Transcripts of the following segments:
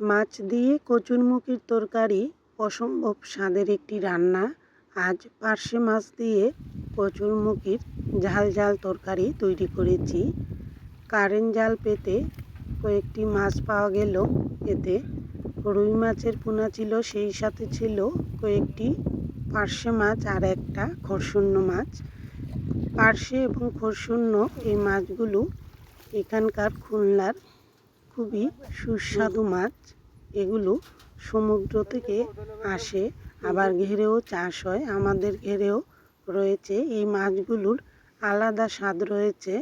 মাছ দিয়ে কচুরমুখির তরকারি, অসম্ভব স্বাদের একটি রান্না। আজ পার্শে মাছ দিয়ে কচুরমুখির ঝাল ঝাল তরকারি তৈরি করেছি। কারেন্ট জাল পেতে কয়েকটি মাছ পাওয়া গেল। এতে রুই মাছের পোনা ছিল, সেই সাথে ছিল কয়েকটি পার্শে মাছ আর একটা খরশূন্য মাছ। পার্শে এবং খরশূন্য এই মাছগুলো এখানকার খুলনার খুবই সুস্বাদু মাছ। এগুলো সমুদ্র থেকে আসে, আবার ঘেরেও চাষ হয়। আমাদের ঘেরেও রয়েছে। এই মাছগুলোর আলাদা স্বাদ রয়েছে।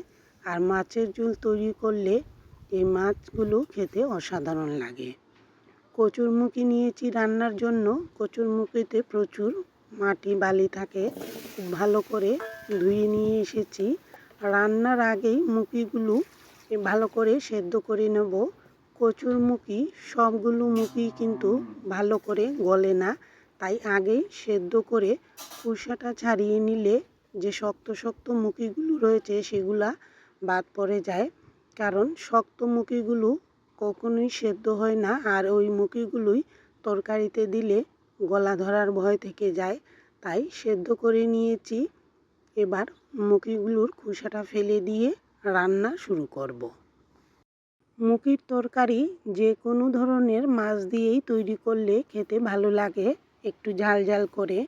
আর মাছের ঝোল তৈরি করলে এই মাছগুলো খেতে অসাধারণ লাগে। কচুরমুখী নিয়েছি রান্নার জন্য। কচুরমুখিতে প্রচুর মাটি বালি থাকে। ভালো করে ধুয়ে নিয়ে এসেছি। রান্নার আগেই মুখিগুলো ভালো করে সেদ্ধ করে নেব। কচুর মুখি, সবগুলো মুখি কিন্তু ভালো করে গলে না। তাই আগেই সেদ্ধ করে খোসাটা ছাড়িয়ে নিলে যে শক্ত শক্ত মুখিগুলো রয়েছে সেগুলা বাদ পড়ে যায়। কারণ শক্ত মুখিগুলো কখনোই সেদ্ধ হয় না আর ওই মুখিগুলোই তরকারিতে দিলে গলা ধরার ভয় থেকে যায়। তাই সেদ্ধ করে নিয়েছি। এবার মুখিগুলোর খোসাটা ফেলে দিয়ে রান্না শুরু করব। মুখির তরকারি যে কোনো ধরনের মাছ দিয়েই তৈরি করলে খেতে ভালো লাগে। একটু ঝাল ঝাল করে।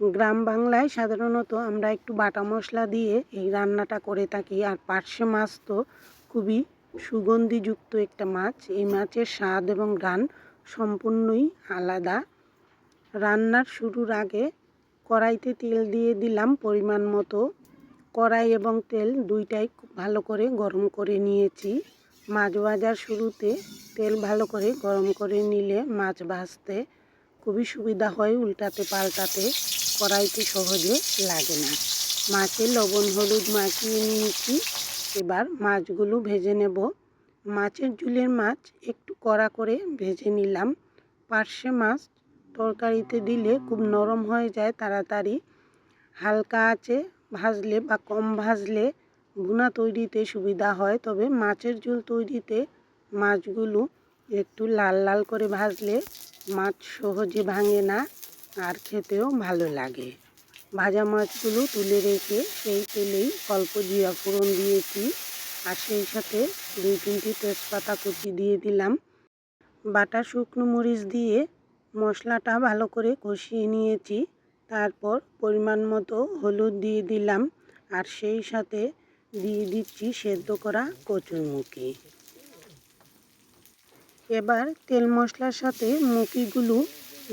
গ্রাম বাংলায় সাধারণত আমরা একটু বাটা মশলা দিয়ে এই রান্নাটা করে থাকি। আর পার্শে মাছ তো খুবই সুগন্ধিযুক্ত একটা মাছ। এই মাছের স্বাদ এবং ঘ্রাণ সম্পূর্ণই আলাদা। রান্নার শুরুর আগে কড়াইতে তেল দিয়ে দিলাম পরিমাণ মতো। কড়াই এবং তেল দুইটাই ভালো করে গরম করে নিয়েছি। মাছ ভাজার শুরুতে তেল ভালো করে গরম করে নিলে মাছ ভাজতে খুবই সুবিধা হয় উল্টাতে পাল্টাতে। কড়াইতে সহজে লাগে না। মাছে লবণ, হলুদ মাখিয়ে নিয়েছি। এবার মাছগুলো ভেজে নেব। মাছের ঝুলের মাছ একটু কড়া করে ভেজে নিলাম। পার্শে মাছ তরকারিতে দিলে খুব নরম হয়ে যায়, তাড়াতাড়ি। হালকা আছে ভাজলে বা কম ভাজলে ভুনা তৈরিতে সুবিধা হয়। তবে মাছের ঝোল তৈরিতে মাছগুলো একটু লাল লাল করে ভাজলে মাছ সহজে ভাঙে না আর খেতেও ভালো লাগে। ভাজা মাছগুলো তুলে রেখে সেই তেলেই অল্প জিরা ফোড়ন দিয়েছি আর সেই সাথে দুই তিনটি তেজপাতা কুচি দিয়ে দিলাম। বাটা শুকনো মরিচ দিয়ে মশলাটা ভালো করে কষিয়ে নিয়েছি। তারপর পরিমাণ মতো হলুদ দিয়ে দিলাম আর সেই সাথে দিয়ে দিচ্ছি সেদ্ধ করা কচুরমুখি। এবার তেল মশলার সাথে মুখিগুলো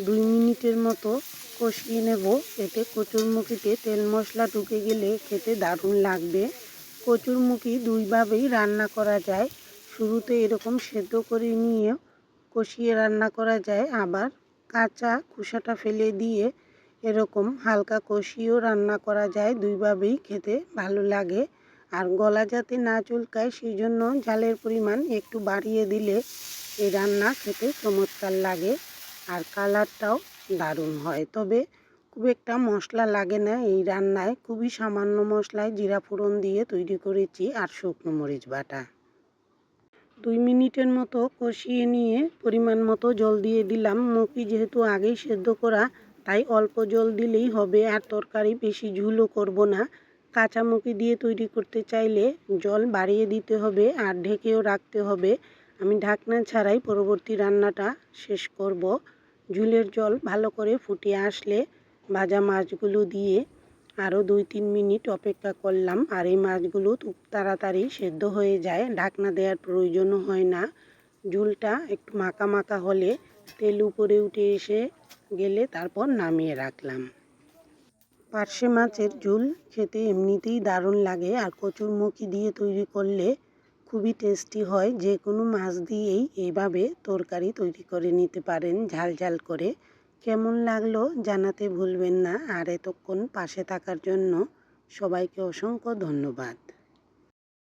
দুই মিনিটের মতো কষিয়ে নেব। এতে কচুরমুখিতে তেল মশলা ঢুকে গেলে খেতে দারুণ লাগবে। কচুরমুখি দুইভাবেই রান্না করা যায়। শুরুতে এরকম সেদ্ধ করে নিয়ে কষিয়ে রান্না করা যায়। আবার কাঁচা খোসাটা ফেলে দিয়ে এরকম হালকা কষিয়েও রান্না করা যায়, দুইভাবেই খেতে ভালো লাগে। আর গলা যাতে না চুলকায় সেই জন্য ঝালের পরিমাণ একটু বাড়িয়ে দিলে এই রান্না খেতে চমৎকার লাগে আর কালারটাও দারুণ হয়। তবে খুব একটা মশলা লাগে না এই রান্নায়, খুবই সামান্য মশলায় জিরা ফোড়ন দিয়ে তৈরি করেছি আর শুকনো মরিচ বাটা। দুই মিনিটের মতো কষিয়ে নিয়ে পরিমাণ মতো জল দিয়ে দিলাম। মুখি যেহেতু আগেই সেদ্ধ করা তাই অল্প জল দিলেই হবে আর তরকারি বেশি ঝুলও করব না। কাঁচামুখি দিয়ে তৈরি করতে চাইলে জল বাড়িয়ে দিতে হবে আর ঢেকেও রাখতে হবে। আমি ঢাকনা ছাড়াই পরবর্তী রান্নাটা শেষ করব। ঝুলের জল ভালো করে ফুটিয়ে আসলে ভাজা মাছগুলো দিয়ে আরও দুই তিন মিনিট অপেক্ষা করলাম আর এই মাছগুলো খুব তাড়াতাড়ি সেদ্ধ হয়ে যায়, ঢাকনা দেওয়ার প্রয়োজনও হয় না। ঝুলটা একটু মাখা মাখা হলে তেল উপরে উঠে এসে গেলে তারপর নামিয়ে রাখলাম। পার্শে মাছের ঝোল খেতে এমনিতেই দারুণ লাগে আর কচুরমুখী দিয়ে তৈরি করলে খুবই টেস্টি হয়। যে কোনো মাছ দিয়েই এইভাবে তরকারি তৈরি করে নিতে পারেন ঝাল ঝাল করে। কেমন লাগল জানাতে ভুলবেন না। আর এতক্ষণ পাশে থাকার জন্য সবাইকে অসংখ্য ধন্যবাদ।